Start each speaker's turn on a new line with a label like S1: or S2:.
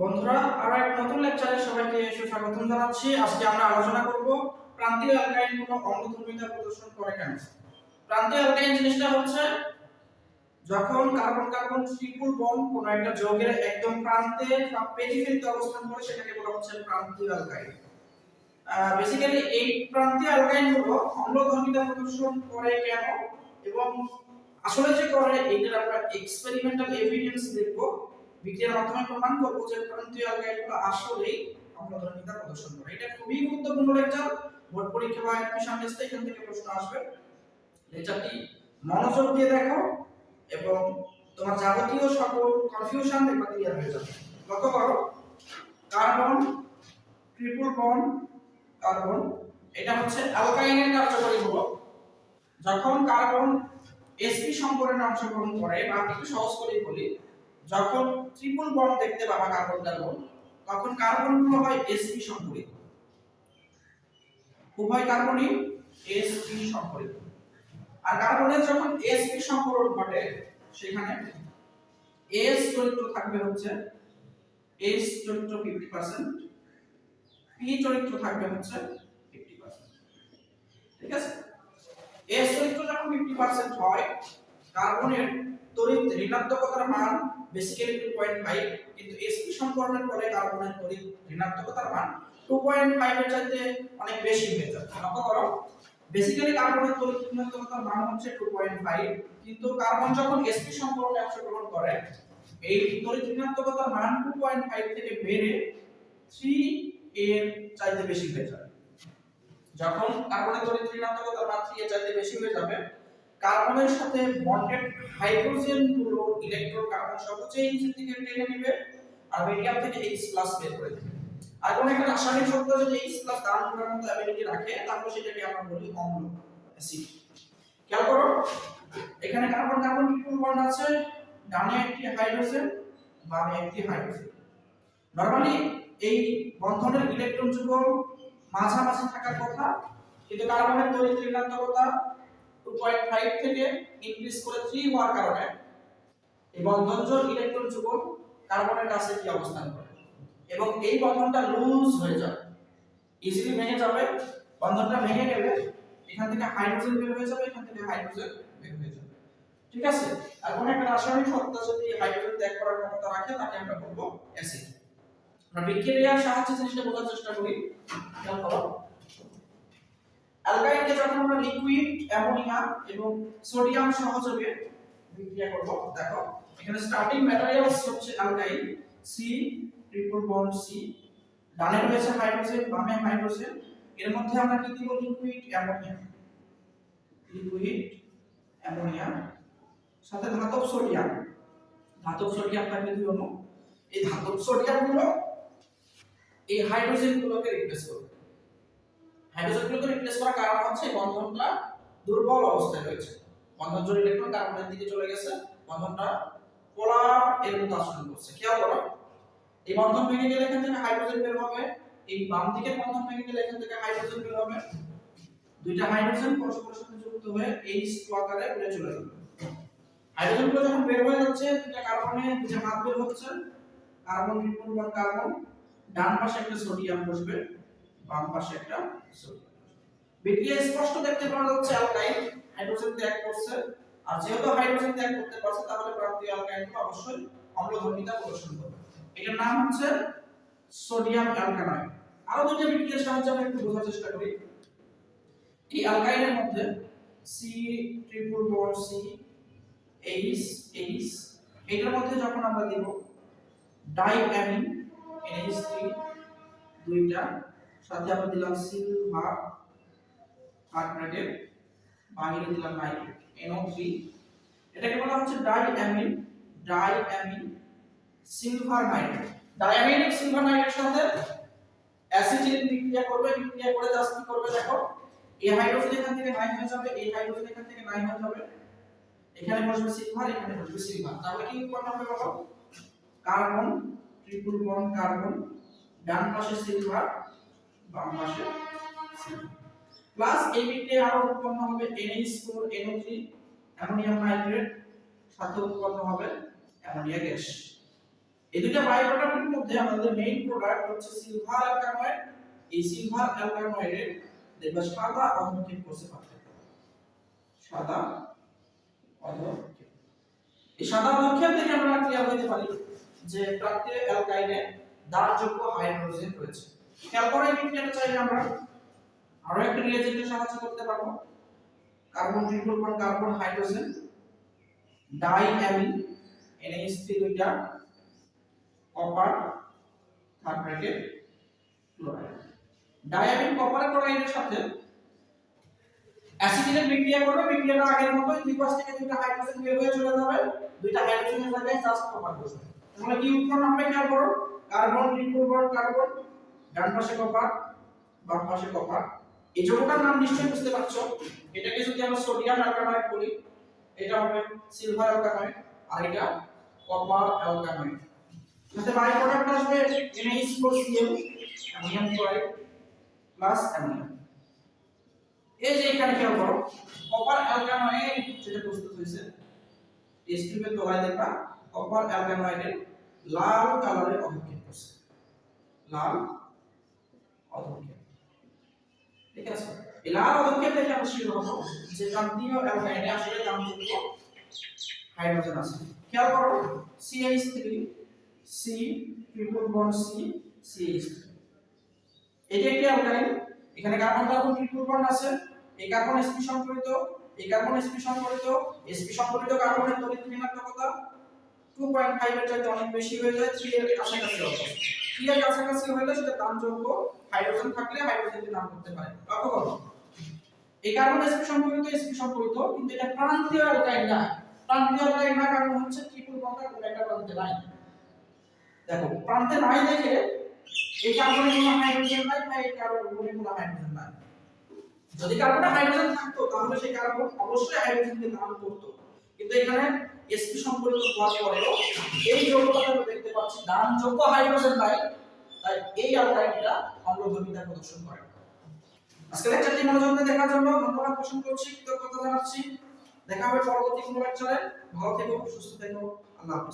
S1: বন্ধুরা, আরও এক নতুন লেকচারে সবাইকে সুস্বাগতম জানাচ্ছি। আজকে আমরা আলোচনা করব প্রান্তীয় অ্যালকাইনগুলো অম্লধর্মিতা প্রদর্শন করে কেন? প্রান্তীয় অ্যালকাইন জিনিসটা হচ্ছে, যখন কার্বন কার্বন ট্রিপল বন্ড কোন একটা যৌগের একদম প্রান্তে বা পেরিফেরিতে অবস্থান করে, সেটাকে বলা হচ্ছে প্রান্তীয় অ্যালকাইন বেসিক্যালি এই প্রান্তীয় অ্যালকাইনগুলো অম্লধর্মিতা প্রদর্শন করে কেন এবং আসলে যে করে এইটার আমরা এক্সপেরিমেন্টাল এভিডেন্স দেখব। বিক্রিয়ার মাধ্যমে প্রমাণ করব যে প্রান্তীয় অ্যালকাইলগুলো আসলেই অম্লধর্মিতা প্রদর্শন করে। এটা খুবই গুরুত্বপূর্ণ লেকচার বোর্ড পরীক্ষা বা অ্যাডমিশন টেস্টে এখান থেকে প্রশ্ন আসবে। লেকচারটি মনোযোগ দিয়ে দেখো এবং তোমার যাবতীয় সকল কনফিউশন দেখবা ক্লিয়ার হয়ে যাবে। লক্ষ্য করো কার্বন ট্রিপল বন্ড কার্বন এটা হচ্ছে অ্যালকাইনের কার্যকরী হলো যখন কার্বন sp সম্পর্কে অংশগ্রহণ করে, বা একটু সহজ করে বলি যখন ট্রিপল বন্ড দেখতে পাবা কার্বন কার্বন তখন কার্বনগুলো হয় sp সম্পর্কিত। উভয় কার্বনই sp সম্পর্কিত। আর কার্বনের যখন sp সম্পর্ক ঘটে, সেখানে s চরিত্র থাকবে হচ্ছে s চরিত্র 50% p চরিত্র থাকবে হচ্ছে 50% ঠিক আছে? S চরিত্র যখন 50% হয়, কার্বনের তড়িৎ ঋণাত্মকতার মান বেসিক্যালি 2.5 কিন্তু sp সম্পর্কের পরে কার্বনের তড়িৎ ঋণাত্মকতার মান 2.5 এর চাইতে অনেক বেশি হয়ে যায়। লক্ষ্য করো বেসিক্যালি কার্বনের তড়িৎ ঋণাত্মকতার মান হচ্ছে 2.5 কিন্তু কার্বন যখন sp সম্পর্কে অংশগ্রহণ করে, এই তড়িৎ ঋণাত্মকতার মান 2.5 থেকে বেড়ে 3 এর চাইতে বেশি হয়ে যায়। যখন কার্বনের তড়িৎ ঋণাত্মকতার মান 3 এর চাইতে বেশি হয়ে যাবে কার্বনের সাথে বন্ডেড হাইড্রোজেনগুলো ইলেকট্রন কার্বন সহজেই নিচের দিকে টেনে নেবে আর মিডিয়াম থেকে H বের করে দেবে। আর কোন একটা রাসায়নিক শব্দ যদি H দান করার মতো অ্যাবিলিটি রাখে তাহলে সেটাকে আমরা বলি অম্ল অ্যাসিড খেয়াল করো, এখানে কার্বন কার্বন ট্রিপল বন্ড আছে? ডানে একটি হাইড্রোজেন বামে একটি হাইড্রোজেন নরমালি এই বন্ধনের ইলেকট্রন যুগল মাঝামাঝি থাকার কথা, কিন্তু কার্বনের তড়িৎ ঋণাত্মকতা 2.5 থেকে ইনক্রিজ করে 3 হওয়ার কারণে এই বন্ধনজোড় ইলেকট্রন যুগল কার্বনের কাছে কি অবস্থান করে? এবং এই বন্ধনটা লুজ হয়ে যাবে। ইজিলি ভেঙে যাবে। বন্ধনটা ভেঙে গেলে এখান থেকে হাইড্রোজেন বের হয়ে যাবে, এখান থেকে হাইড্রোজেন বের হয়ে যাবে। ঠিক আছে? আর কোন একটা রাসায়নিক সত্তা যদি হাইড্রোজেন ত্যাগ করার ক্ষমতা রাখে, তাকে আমরা বলব অ্যাসিড আমরা বিক্রিয়ার সাহায্যে জিনিসটা বোঝার চেষ্টা করি। খেয়াল করো। অ্যালকাইনকে যখন আমরা লিকুইড অ্যামোনিয়া এবং সোডিয়াম সহযোগে বিক্রিয়া করব, দেখো, এখানে স্টার্টিং ম্যাটেরিয়ালস হচ্ছে alkyne C triple bond C ডানে রয়েছে হাইড্রোজেন বামে হাইড্রোজেন এর মধ্যে আমরা কি দিব? লিকুইড অ্যামোনিয়া লিকুইড অ্যামোনিয়া সাথে ধাতব সোডিয়াম ধাতব সোডিয়াম থাকবে দুই অণু এই ধাতব সোডিয়ামগুলো এই হাইড্রোজেন গুলোকে রিপ্লেস করবে। হাইড্রোজেনগুলোকে রিপ্লেস করার কারণ হচ্ছে এই বন্ধনটা দুর্বল অবস্থায় রয়েছে। বন্ধন জোড় ইলেকট্রন কার্বনের দিকে চলে গেছে, বন্ধনটা পোলার এর মতো আচরণ করছে। খেয়াল করো, এই বন্ধন ভেঙে গেলে এখান থেকে হাইড্রোজেন বের হবে, এই বাম দিকের বন্ধন ভেঙে গেলে এখান থেকে হাইড্রোজেন বের হবে। দুইটা হাইড্রোজেন পরস্পরের সাথে যুক্ত হয়ে H2 আকারে উড়ে চলে যাবে। হাইড্রোজেনগুলো যখন বের হয়ে যাচ্ছে, দুইটা কার্বনে দুইটা হাত বের হচ্ছে, কার্বন বন্ড কার্বন, ডান পাশে একটা সোডিয়াম বসবে। বাম পাশে একটা বিক্রিয়া স্পষ্ট দেখতে পাওয়া যাচ্ছে অ্যালকাইন হাইড্রোজেন ত্যাগ করছে। আর যেহেতু হাইড্রোজেন ত্যাগ করতে পারছে, তাহলে প্রান্তীয় অ্যালকাইনগুলো অবশ্যই অম্লধর্মিতা প্রদর্শন করবে। এটার নাম হচ্ছে সোডিয়াম অ্যালকানাইড আরও দুটো বিক্রিয়ার সাহায্যে আমরা একটু বোঝার চেষ্টা করি। এই অ্যালকাইনের মধ্যে C triple bond C H H এটার মধ্যে যখন আমরা দেব ডাইঅ্যামিন NH3 দুইটা সাথে আমরা দিলাম সিলভার কার্বনেটের বাহিরে দিলাম নাইট্রেট NO3 এটাকে বলা হচ্ছে diamine diamine silver nitrate diamine silver নাইট্রেটের সাথে অ্যাসিটিলিন বিক্রিয়া করবে, বিক্রিয়া করে জাস্ট কি করবে দেখো? এই হাইড্রোজেন এখান থেকে নাই হয়ে যাবে এই হাইড্রোজেন এখান থেকে নাই হয়ে যাবে। এখানে বসবে সিলভার এখানে বসবে সিলভার তাহলে কি উৎপন্ন হবে বলো? কার্বন ট্রিপল বন্ড কার্বন ডান পাশে সিলভার বাম পাশে প্লাস আরও উৎপন্ন হবে NH4 NO3 অ্যামোনিয়াম নাইট্রেট সাথে উৎপন্ন হবে অ্যামোনিয়া গ্যাস এই দুটো মধ্যে আমাদের মেইন প্রোডাক্ট হচ্ছে সিলভার অ্যালকানয়েড এই সিলভার অ্যালকানয়েডের দেখবা সাদা পার্থক্য। সাদা অধক্ষেপ এই সাদা থেকে আমরা ক্লিয়ার হতে পারি যে প্রাপ্তির অ্যালকাইনে দারযোগ্য হাইড্রোজেন রয়েছে। খেয়াল করে বিক্রিয়াটা চাইলে আমরা আরও একটা রিয়েজেন্টের সাহায্য করতে পারব। Carbon triple bond carbon hydrogen diamine NH3 দুইটা copper third bracket chloride diamine copper ক্লোরাইডের সাথে অ্যাসিডিনের বিক্রিয়া করবে। বিক্রিয়াটা আগের মতোই দুই থেকে দুইটা হাইড্রোজেন বের হয়ে চলে যাবে। দুইটা হাইড্রোজেনের জায়গায় জাস্ট কপার বসবে। তাহলে কি উৎপন্ন হবে? খেয়াল করো। কার্বন ট্রিপল বন্ড কার্বন ডান পাশে কপার, বাম পাশে কপার। এই যৌগটার নাম নিশ্চয়ই বুঝতে পারছ। এটাকে যদি আমরা সোডিয়াম অ্যালকানয়েড বলি, এটা হবে সিলভার অ্যালকানয়েড, আর এটা কপার অ্যালকানয়েড। সাথে বাই প্রোডাক্ট আসবে NH4Cl ammonium chloride plus ammonium এই যে এখানে খেয়াল করো, কপার অ্যালকানয়েড, যেটা প্রস্তুত হয়েছে টেস্ট টিউবের তলায় দেখবা কপার অ্যালকানয়েডের লাল কালারের অধক্ষেপ করছে। লাল অধক্ষেপ ঠিক লাল অধক্ষেপ থেকে আমরা শিওর হব যে ক্রান্তীয় অ্যালকাইনে আসলে ক্রান্তীয় হাইড্রোজেন আছে খেয়াল করো CH3 C triple bond C CH3 এটি একটি অ্যালকাইন এখানে কার্বন কার্বন ট্রিপল বন্ড আছে এই কার্বন sp সংকরিত এই কার্বন sp সংকরিত sp সংকরিত কার্বনের তড়িৎ ঋণাত্মকতা 2.5 এর চাইতে অনেক বেশি হয়ে যায় 3 এর কাছাকাছি হবে 3 এর কাছাকাছি হলে সেটা দানযোগ্য হাইড্রোজেন থাকলে হাইড্রোজেনকে দান করতে পারে। লক্ষ্য করো। এই কার্বন sp সংকরিত sp সংকরিত কিন্তু এটা প্রান্তীয় অ্যালকাইন না প্রান্তীয় অ্যালকাইন না কারণ হচ্ছে ট্রিপল বন্ডটা কোনো একটা প্রান্তে নাই। দেখো, প্রান্তে নাই দেখে এই কার্বনে কোনো হাইড্রোজেন নাই বা এই কার্বনে কোনো হাইড্রোজেন নাই। যদি কার্বনে হাইড্রোজেন থাকতো, তাহলে সেই কার্বন অবশ্যই হাইড্রোজেনকে দান করতো। কিন্তু এখানে sp সম্পর্কিত হওয়ার পরেও এই আমরা দেখতে দানযোগ্য হাইড্রোজেন তাই তাই এই অ্যালকাইনটা অম্লধর্মিতা প্রদর্শন করে। আজকে লেকচারটি মনোযোগ দিয়ে দেখার জন্য ধন্যবাদ পোষণ করছি, কৃতজ্ঞতা জানাচ্ছি। দেখা হবে পরবর্তী কোনো লেকচারে ভালো থেকো, সুস্থ থেকো। আল্লাহ হাফেজ।